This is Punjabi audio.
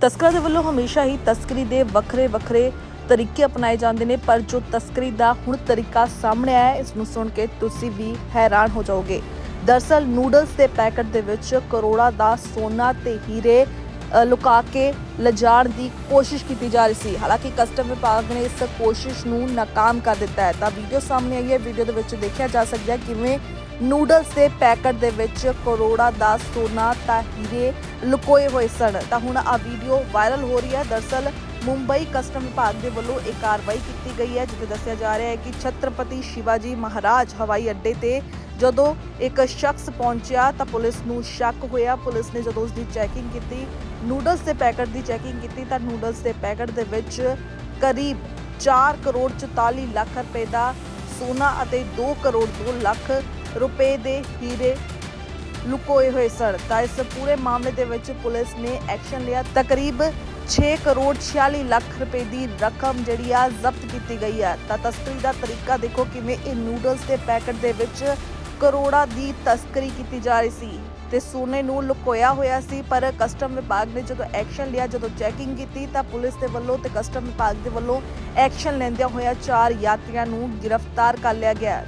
ਤਸਕਰਾਂ ਦੇ ਵੱਲੋਂ ਹਮੇਸ਼ਾ ਹੀ ਤਸਕਰੀ ਦੇ ਵੱਖਰੇ ਵੱਖਰੇ ਤਰੀਕੇ ਅਪਣਾਏ ਜਾਂਦੇ ਨੇ, ਪਰ ਜੋ ਤਸਕਰੀ ਦਾ ਹੁਣ ਤਰੀਕਾ ਸਾਹਮਣੇ ਆਇਆ ਇਸ ਨੂੰ ਸੁਣ ਕੇ ਤੁਸੀਂ ਵੀ ਹੈਰਾਨ ਹੋ ਜਾਓਗੇ। ਦਰਸਲ ਨੂਡਲਸ ਦੇ ਪੈਕਟ ਦੇ ਵਿੱਚ ਕਰੋੜਾਂ ਦਾ ਸੋਨਾ ਤੇ ਹੀਰੇ ਲੁਕਾ ਕੇ ਲਿਜਾਣ ਦੀ ਕੋਸ਼ਿਸ਼ ਕੀਤੀ ਜਾ ਰਹੀ ਸੀ। ਹਾਲਾਂਕਿ ਕਸਟਮ ਵਿਭਾਗ ਨੇ ਇਸ ਕੋਸ਼ਿਸ਼ ਨੂੰ ਨਾਕਾਮ ਕਰ ਦਿੱਤਾ ਹੈ। ਤਾਂ ਵੀਡੀਓ ਸਾਹਮਣੇ ਆਈ ਹੈ। ਵੀਡੀਓ ਦੇ ਵਿੱਚ ਦੇਖਿਆ ਜਾ ਸਕਦਾ ਹੈ ਕਿਵੇਂ ਨੂਡਲਸ ਦੇ ਪੈਕਟ ਦੇ ਵਿੱਚ ਕਰੋੜਾਂ ਦਾ ਸੋਨਾ ਤਾਂ ਹੀਰੇ ਲੁਕੋਏ ਹੋਏ ਸਨ। ਤਾਂ ਹੁਣ ਆ ਵੀਡੀਓ ਵਾਇਰਲ ਹੋ ਰਹੀ ਹੈ। ਦਰਸਲ ਮੁੰਬਈ ਕਸਟਮ ਵਿਭਾਗ ਦੇ ਵੱਲੋਂ ਇਹ ਕਾਰਵਾਈ ਕੀਤੀ ਗਈ ਹੈ, ਜਿੱਥੇ ਦੱਸਿਆ ਜਾ ਰਿਹਾ ਹੈ ਕਿ ਛਤਰਪਤੀ ਸ਼ਿਵਾਜੀ ਮਹਾਰਾਜ ਹਵਾਈ ਅੱਡੇ ਤੇ ਜਦੋਂ ਇੱਕ ਸ਼ਖਸ ਪਹੁੰਚਿਆ ਤਾਂ ਪੁਲਿਸ ਨੂੰ ਸ਼ੱਕ ਹੋਇਆ। ਪੁਲਿਸ ਨੇ ਜਦੋਂ ਉਸ ਦੀ ਚੈਕਿੰਗ ਕੀਤੀ, ਨੂਡਲਸ ਦੇ ਪੈਕਟ ਦੀ ਚੈਕਿੰਗ ਕੀਤੀ ਤਾਂ ਨੂਡਲਸ ਦੇ ਪੈਕਟ ਦੇ ਵਿੱਚ ਕਰੀਬ 4 ਕਰੋੜ 44 ਲੱਖ ਰੁਪਏ ਦਾ ਸੋਨਾ ਅਤੇ 2 ਕਰੋੜ 2 ਲੱਖ ਰੁਪਏ ਦੇ ਹੀਰੇ ਲੁਕੋਏ ਹੋਏ ਸਨ। ਤਾਂ ਇਸ ਪੂਰੇ ਮਾਮਲੇ ਦੇ ਵਿੱਚ ਪੁਲਿਸ ਨੇ ਐਕਸ਼ਨ ਲਿਆ। ਤਕਰੀਬ 6 ਕਰੋੜ 46 ਲੱਖ ਰੁਪਏ ਦੀ ਰਕਮ ਜਿਹੜੀ ਆ ਜ਼ਬਤ ਕੀਤੀ ਗਈ ਹੈ ਤਾਂ ਤਸਕਰੀ ਦਾ ਤਰੀਕਾ ਦੇਖੋ ਕਿਵੇਂ ਇਹ ਨੂਡਲਸ ਦੇ ਪੈਕਟ ਦੇ ਵਿੱਚ ਕਰੋੜਾਂ ਦੀ ਤਸਕਰੀ ਕੀਤੀ ਜਾ ਰਹੀ ਸੀ ਤੇ ਸੋਨੇ ਨੂੰ ਲੁਕੋਇਆ ਹੋਇਆ ਸੀ। ਪਰ ਕਸਟਮ ਵਿਭਾਗ ਨੇ ਜਦੋਂ ਐਕਸ਼ਨ ਲਿਆ, ਜਦੋਂ ਚੈਕਿੰਗ ਕੀਤੀ, ਤਾਂ ਪੁਲਿਸ ਦੇ ਵੱਲੋਂ ਤੇ ਕਸਟਮ ਵਿਭਾਗ ਦੇ ਵੱਲੋਂ ਐਕਸ਼ਨ ਲੈਂਦਿਆਂ ਹੋਇਆ ਚਾਰ ਯਾਤਰੀਆਂ ਨੂੰ ਗ੍ਰਿਫਤਾਰ ਕਰ ਲਿਆ ਗਿਆ।